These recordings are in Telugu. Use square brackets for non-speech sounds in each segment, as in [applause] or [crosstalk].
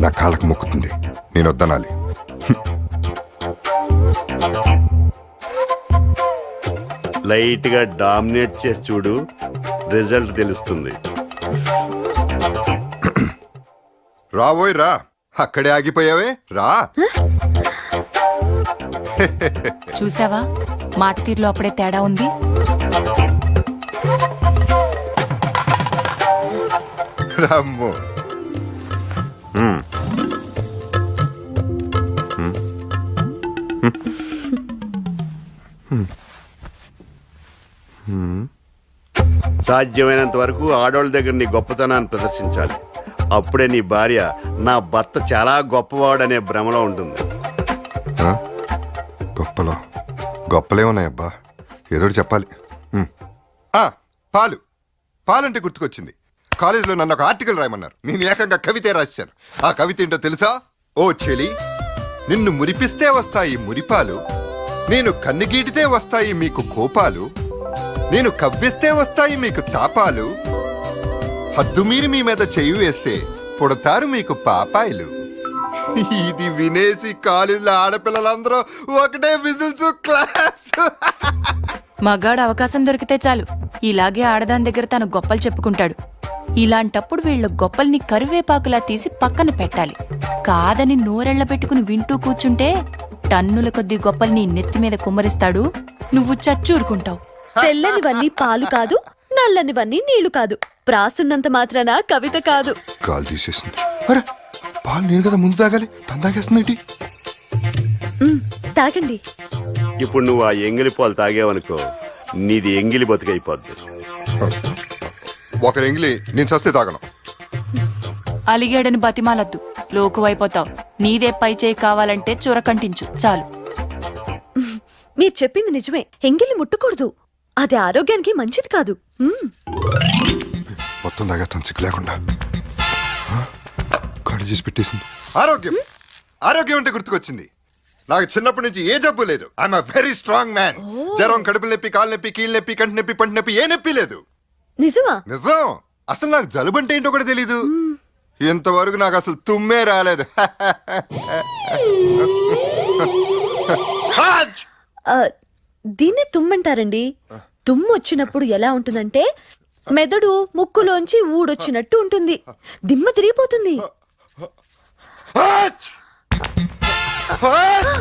నా కాళ్ళకు మొక్కుతుంది. నేను వద్దనాలి. లైట్గా డామినేట్ చేసి చూడు రిజల్ట్ తెలుస్తుంది. రావోయ్ రా. అక్కడే ఆగిపోయావే? రా. చూసావా? మాట తీరులో అప్పుడే తేడా ఉంది. రామ్మో. మ్మ్. సాధ్యమైనంత వరకు ఆడవాళ్ళ దగ్గర నీ గొప్పతనాన్ని ప్రదర్శించాలి. అప్పుడే నీ భార్య నా భర్త చాలా గొప్పవాడనే భ్రమలో ఉంటుంది. ఆ? గొప్పలో? గొప్పలేమున్నాయబ్బా ఏదో చెప్పాలి. ఆ, పాలు. పాలంటే గుర్తుకొచ్చింది. కాలేజీలో నన్ను ఒక ఆర్టికల్ రాయమన్నారు. నేను ఏకంగా కవితే రాశాను. ఆ కవిత ఏంటో తెలుసా? ఓ చెలి నిన్ను మురిపిస్తే వస్తాయి మురిపాలు నేను కన్నుగీటితే వస్తాయి మీకు కోపాలు నేను కవ్విస్తే వస్తాయి మీకు తాపాలు హద్దుమీరి మీ మీద చెయ్యి వేస్తే పుడతారు మీకు పాపాయిలు. ఇది వినేసి కాలేజీలో ఆడపిల్లలందరూ ఒకటే విజిల్స్ క్లాప్స్. మగాడు అవకాశం దొరికితే చాలు. ఇలాగే ఆడదాని దగ్గర తను గొప్పలు చెప్పుకుంటాడు. ఇలాంటప్పుడు వీళ్ళ గొప్పల్ని కరివేపాకులా తీసి పక్కన పెట్టాలి. కాదని నోరెళ్ళ పెట్టుకుని వింటూ కూర్చుంటే టన్నుల కొద్ది గొప్పల్ని నెత్తి మీద కుమ్మరిస్తాడు. నువ్వు చచ్చూరుకుంటావు. తెల్లనివన్నీ పాలు కాదు నల్లనివన్నీ నీళ్ళు కాదు. ప్రాసున్నంత మాత్రాన కవిత కాదు. కాలు తీసేసింది. అరే పాలు నేను కదా ముందు తాగాలి? తను తాగేస్తుంది మ్, తాగండి. ఇప్పుడు నువ్వు ఆ ఎంగిలి పాలు తాగేవనుకో నీది ఎంగిలి బతుకైపోద్ది. ఒకరు ఎంగిలి నేను సస్తే తాగను. అలిగాడని బతిమాలద్దు. లోకువైపోతావు. నీదే పై చేయి కావాలంటే చురకంటించు. చాలు. మీరు చెప్పింది నిజమే. ఎంగిలి ముట్టకూడదు. అది ఆరోగ్యానికి మంచిది కాదు. మొత్తం తాగేస్తాను సిగ్గు లేకుండా? కళ్ళు చేసి పెట్టేసింది. ఆరోగ్యం. ఆరోగ్యం అంటే గుర్తుకొచ్చింది. నాకు చిన్నప్పటి నుంచి ఏ జబ్బు లేదు. ఐఎమ్ వెరీ స్ట్రాంగ్ మ్యాన్ జ్వరం కడుపు నొప్పి కాలు నొప్పి కీళ్ళ నొప్పి కంటి నొప్పి పంటి నొప్పి ఏ నొప్పి లేదు. నిజమా నిజం అసలు నాకు జలుబు అంటే ఏంటో కూడా తెలీదు ఇంతవరకు నాకు అసలు తుమ్మే రాలేదు హాచ్! ఆ, దీన్నే తుమ్మంటారండి తుమ్ము వచ్చినప్పుడు ఎలా ఉంటుందంటే మెదడు ముక్కులోంచి ఊడొచ్చినట్టు ఉంటుంది దిమ్మ తిరిగిపోతుంది హాచ్! హాచ్!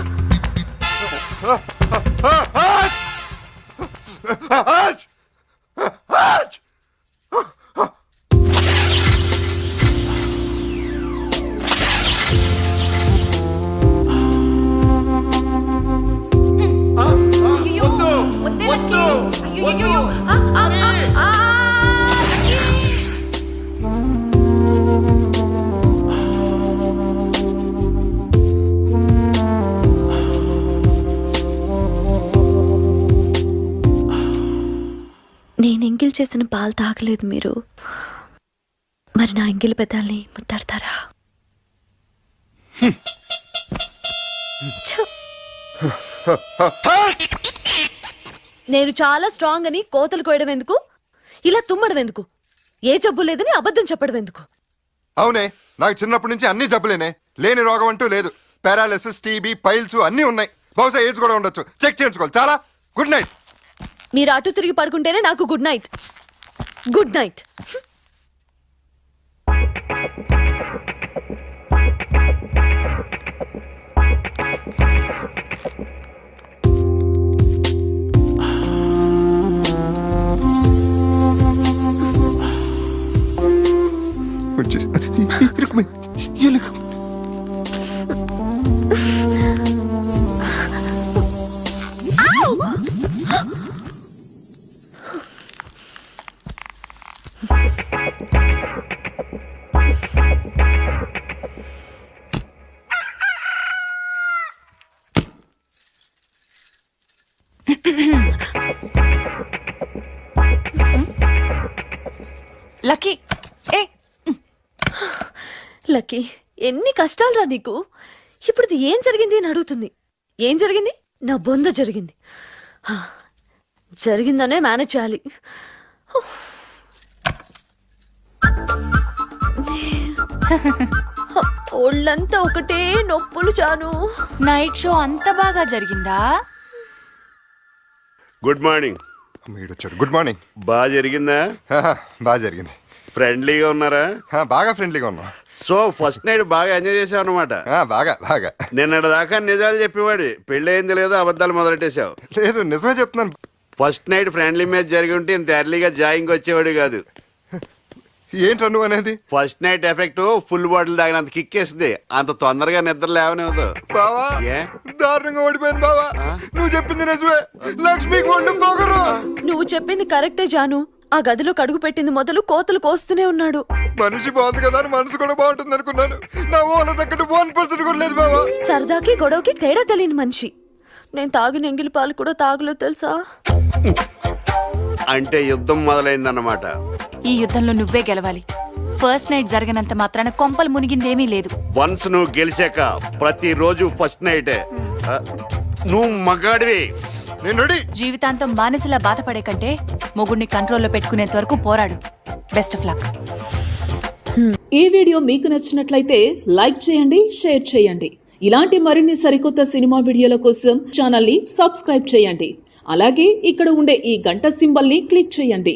హాచ్! హాచ్! హాచ్! చేసిన పాలు తాగలేదు మీరు. మరి నా ఎంగిలి పెదాల్ని ముత్తాడతారా నేను చాలా స్ట్రాంగ్ అని కోతలు కోయడం ఎందుకు? ఇలా తుమ్మడం ఎందుకు? ఏ జబ్బు లేదని అబద్ధం చెప్పడం ఎందుకు? అవునే నాకు చిన్నప్పటి నుంచి అన్ని జబ్బులేనే. లేని రోగం అంటూ లేదు. పారాలిసిస్ టీబీ పైల్స్ అన్నీ ఉన్నాయి. బహుశా ఏజ్ కూడా ఉండొచ్చు. చెక్ చేయించుకోవాలి. చాలా? గుడ్ నైట్ మీరు అటు తిరిగి పడుకుంటేనే నాకు గుడ్ నైట్ గుడ్ నైట్ వచ్చేసి [clears throat] లక్కీ ఏ? లక్కీ ఎన్ని కష్టాలు రా నీకు. ఇప్పుడు ఏం జరిగింది అని అడుగుతుంది. ఏం జరిగింది? నా బొంద జరిగింది. జరిగిందనే మేనేజ్ చేయాలి. ఒళ్ళంతా ఒకటే నొప్పులు చాను నైట్ షో అంత బాగా జరిగిందా? గుడ్ మార్నింగ్ వచ్చాడు గుడ్ మార్నింగ్ బాగా జరిగిందా? బాగా జరిగింది. ఫ్రెండ్లీగా ఉన్నారా? బాగా ఫ్రెండ్లీగా ఉన్నాం. సో ఫస్ట్ నైట్ బాగా ఎంజాయ్ చేసావు అనమాట బాగా బాగా. నిన్నటి దాకా నిజాలు చెప్పేవాడు. పెళ్ళి అయింది లేదో అబద్ధాలు మొదలెట్టేశావు. లేదు నిజమే చెప్తున్నాను. ఫస్ట్ నైట్ ఫ్రెండ్లీ మ్యాచ్ జరిగి ఉంటే ఇంత ఎర్లీగా జాయింగ్ వచ్చేవాడు కాదు. నువ్వు అనేది? First night effect full bottle తాగినంత కిక్కేసింది అంత తొందరగా నిద్ర లేవనివ్వదు. బావా ఏ? దారుణంగా ఓడిపోయాను బావా. నువ్వు చెప్పింది నిజమే. లక్ష్మికి పొగరు నువ్వు చెప్పింది కరెక్టే జాను. ఆ గదిలో కడుగు పెట్టింది మొదలు కోతలు కోస్తూనే ఉన్నాడు. మనిషి బాగుంది కదా అని మనసు కూడా బాగుంటుంది అనుకున్నాను. నా ఓల తగ్గట్టు వన్ పర్సెంట్ కూడా లేదు బావా. సరదాకి గొడవకి తేడా తెలియని మనిషి. నేను తాగిన ఎంగిలి పాలు కూడా తాగలేదు తెలుసా? అంటే యుద్ధం మొదలైందన్నమాట. ఈ యుద్ధంలో నువ్వే గెలవాలి. ఫస్ట్ నైట్ జరగనంత మాత్రాన కొంపలు మునిగిందేమీ లేదు. వన్స్ నువ్వు గెలిచాక ప్రతిరోజు ఫస్ట్ నైటే నువ్వు మగాడివి. నేను రెడీ. జీవితాంతం మానసిలా బాధపడే కంటే మొగుడిని కంట్రోల్లో పెట్టుకునేంత వరకు పోరాడు. బెస్ట్ ఆఫ్ లక్ ఈ వీడియో మీకు నచ్చినట్లయితే లైక్ చేయండి షేర్ చేయండి. ఇలాంటి మరిన్ని సరికొత్త సినిమా వీడియోల కోసం ఛానల్ని సబ్స్క్రైబ్ చేయండి. అలాగే ఇక్కడ ఉండే ఈ గంట సింబల్ని క్లిక్ చేయండి.